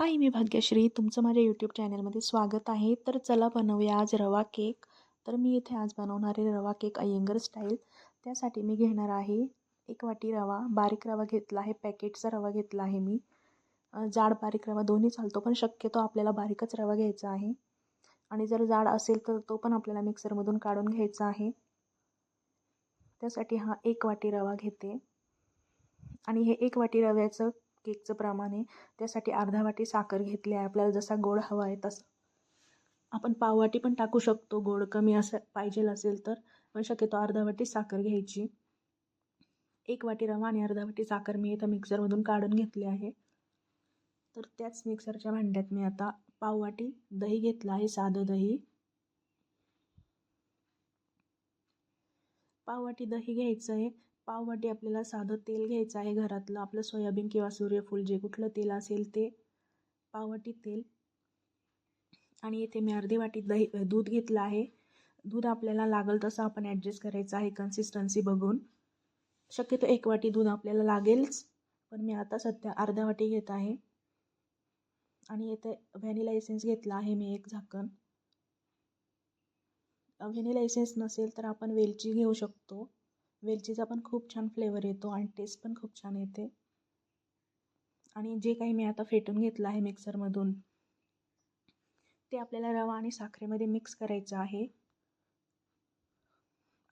हाय मी भाग्यश्री. तुमचं माझ्या यूट्यूब चॅनलमध्ये स्वागत आहे. तर चला बनवूया आज रवा केक. तर मी इथे आज बनवणार आहे रवा केक अय्यंगर स्टाईल त्यासाठी मी घेणार आहे एक वाटी रवा. बारीक रवा घेतला आहे. पॅकेटचा रवा घेतला आहे मी. जाड बारीक रवा दोन्ही चालतो पण शक्यतो आपल्याला बारीकच रवा घ्यायचा आहे. आणि जर जाड असेल तर तो पण आपल्याला मिक्सरमधून काढून घ्यायचा आहे. त्यासाठी हा एक वाटी रवा घेते. आणि हे एक वाटी रव्याचं केकचं प्रमाण आहे त्यासाठी अर्धा वाटी साखर घेतली आहे. आपल्याला जसा गोड हवा आहे तसं. आपण पाववाटी पण टाकू शकतो. गोड कमी असं पाहिजे असेल तर पण शक्यतो अर्धा वाटी साखर घ्यायची. एक वाटी रवा आणि अर्धा वाटी साखर मी इथं मिक्सरमधून काढून घेतली आहे. तर त्याच मिक्सरच्या भांड्यात मी आता पाववाटी दही घेतलं आहे साधं दही. पाववाटी दही घ्यायचं आहे. पाववाटी आपल्याला साधं तेल घ्यायचं आहे घरातलं. आपलं सोयाबीन किंवा सूर्यफूल जे कुठलं तेल असेल ते पाववाटी तेल. आणि येथे मी अर्धी वाटी दही दूध घेतलं आहे. दूध आपल्याला लागेल तसं आपण ॲडजस्ट करायचं आहे कन्सिस्टन्सी बघून. शक्यतो एक वाटी दूध आपल्याला लागेलच. पण मी आता सध्या अर्धा वाटी घेत आहे. आणि येथे व्हॅनिला एसेन्स घेतला आहे मी एक झाकण. व्हॅनिला एसेन्स नसेल तर आपण वेलची घेऊ शकतो. वेलचीचा पण खूप छान फ्लेवर येतो आणि टेस्ट पण खूप छान येते. आणि जे काही मी आता फेटून घेतलं आहे मिक्सरमधून ते आपल्याला रवा आणि साखरेमध्ये मिक्स करायचं आहे.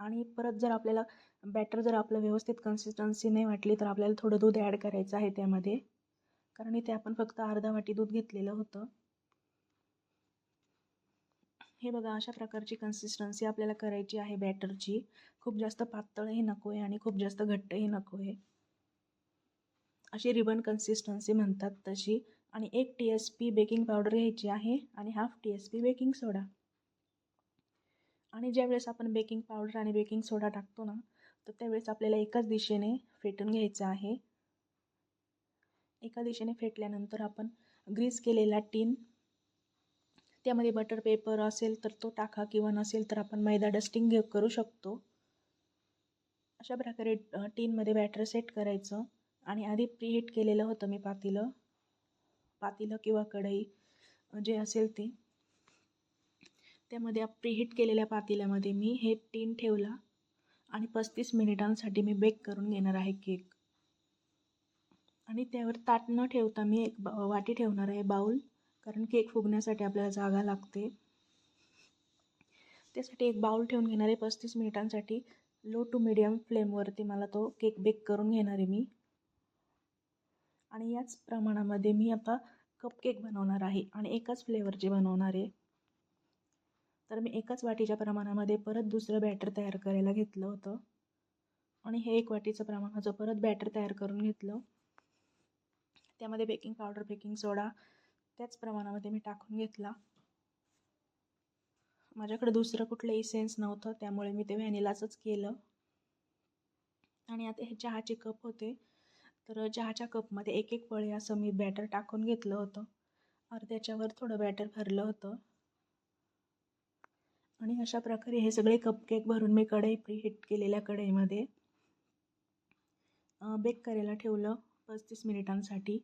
आणि परत जर आपल्याला बॅटर जर आपलं व्यवस्थित कन्सिस्टन्सी नाही वाटली तर आपल्याला थोडं दूध ॲड करायचं आहे त्यामध्ये. कारण इथे आपण फक्त अर्धा वाटी दूध घेतलेलं होतं. हे बघा अशा प्रकारची कन्सिस्टन्सी आपल्याला करायची आहे बॅटरची खूप जास्त पातळही नको आहे आणि खूप जास्त घट्टही नको आहे अशी रिबन कन्सिस्टन्सी म्हणतात तशी. आणि एक T S P baking powder घ्यायची आहे आणि half T S P baking soda आणि ज्यावेळेस आपण बेकिंग पावडर आणि बेकिंग सोडा टाकतो ना तर त्यावेळेस आपल्याला एकाच दिशेने फेटून घ्यायचं आहे. एका दिशेने फेटल्यानंतर आपण ग्रीस केलेला टीन त्यामध्ये बटर पेपर असेल तर तो टाका किंवा नसेल तर आपण मैदा डस्टिंग घेऊ करू शकतो. अशा प्रकारे टीनमध्ये बॅटर सेट करायचं आणि आधी प्रीहीट केलेलं होतं मी पातीलं. पातीलं किंवा कढई जे असेल ते. त्यामध्ये प्रीहीट केलेल्या पातेल्यामध्ये मी हे टीन ठेवला आणि पस्तीस मिनिटांसाठी मी बेक करून घेणार आहे केक आणि त्यावर ताट न ठेवता मी एक वाटी ठेवणार आहे बाऊल कारण केक फुगण्यासाठी आपल्याला जागा लागते. त्यासाठी एक बाऊल ठेवून घेणार आहे पस्तीस मिनिटांसाठी लो टू मिडियम फ्लेमवरती मला तो केक बेक करून घेणार आहे मी. आणि याच प्रमाणामध्ये मी आता कपकेक बनवणार आहे आणि एकाच फ्लेवरचे बनवणार आहे. तर मी एकाच वाटीच्या प्रमाणामध्ये परत दुसरं बॅटर तयार करायला घेतलं होतं. आणि हे एक वाटीचं प्रमाणाचं परत बॅटर तयार करून घेतलं. त्यामध्ये बेकिंग पावडर बेकिंग सोडा त्याच प्रमाणामध्ये मी टाकून घेतला. माझ्याकडे दुसरं कुठलंही सेन्स नव्हतं त्यामुळे मी ते व्हॅनिलाचंच केलं. आणि आता हे चहाचे कप होते. तर चहाच्या कपमध्ये एक एक पळे असं मी बॅटर टाकून घेतलं होतं. अर्ध्याच्यावर थोडं बॅटर भरलं होतं. आणि अशा प्रकारे हे सगळे कपकेक भरून मी कढई प्रीहीट केलेल्या कढईमध्ये बेक करायला ठेवलं पस्तीस मिनिटांसाठी.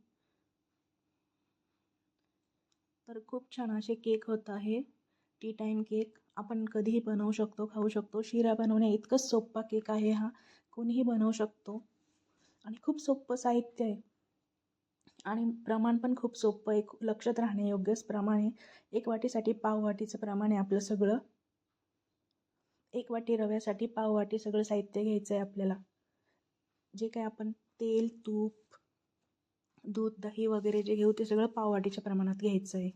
तर खूप छान असे केक होत आहे. Tea time cake. आपण कधीही बनवू शकतो खाऊ शकतो. शिरा बनवण्या इतकंच सोप्पा केक आहे हा. कोणीही बनवू शकतो. आणि खूप सोप्पं साहित्य आहे. आणि प्रमाण पण खूप सोपं आहे. लक्षात राहण्यायोग्यच योग्यच प्रमाणे एक वाटीसाठी पाव वाटीचं प्रमाण आहे आपलं सगळं. एक वाटी रव्यासाठी पाव वाटी सगळं साहित्य घ्यायचं आहे आपल्याला. जे काय आपण तेल तूप दूध दही वगैरे जे घेऊ ते सगळं पाववाटीच्या प्रमाणात घ्यायचं आहे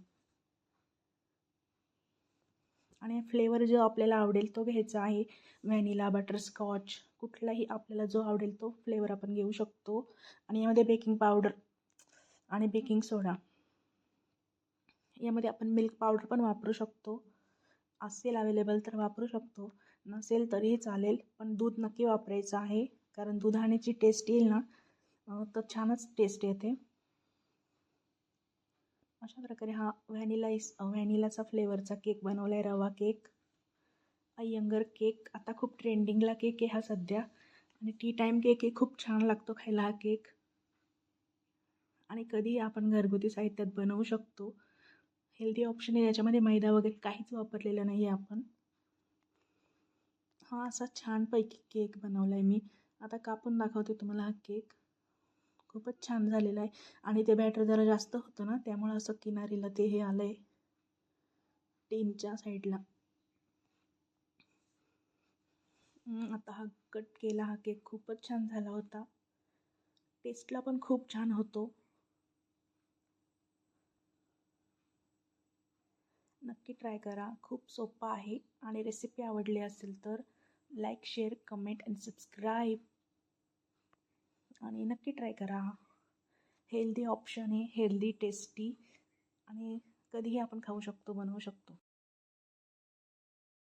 आणि फ्लेवर जो आपल्याला आवडेल तो घ्यायचा आहे. व्हॅनिला बटरस्कॉच कुठलाही आपल्याला जो आवडेल तो फ्लेवर आपण घेऊ शकतो. आणि यामध्ये बेकिंग पावडर आणि बेकिंग सोडा यामध्ये आपण मिल्क पावडर पण वापरू शकतो. असेल अवेलेबल तर वापरू शकतो. नसेल तरीही चालेल पण दूध नक्की वापरायचं आहे. कारण दुधाण्याची टेस्ट येईल ना तर छानच टेस्ट येते. अशा प्रकारे हा व्हॅनिला इस व्हॅनिलाचा फ्लेवरचा केक बनवला आहे रवा केक अय्यंगर केक आता खूप ट्रेंडिंगला केक आहे हा सध्या. आणि टी टाईम केक हे खूप छान लागतो खायला हा केक आणि कधीही आपण घरगुती साहित्यात बनवू शकतो. हेल्दी ऑप्शन आहे. याच्यामध्ये मैदा वगैरे काहीच वापरलेलं नाही आहे आपण. हा असा छानपैकी केक बनवला आहे मी. आता कापून दाखवते तुम्हाला हा केक खूपच छान झालेलं आहे. आणि ते बॅटर जरा जास्त होतं ना त्यामुळं असं किनारीला ते हे आलं आहे टीनच्या साईडला आता हा कट केला हा केक खूपच छान झाला होता. टेस्टला पण खूप छान होतो. नक्की ट्राय करा. खूप सोपा आहे आणि रेसिपी आवडली असेल तर like share comment and subscribe आणि नक्की ट्राय करा. हेल्दी ऑप्शन आहे हेल्दी टेस्टी आणि कधीही आपण खाऊ शकतो बनवू शकतो.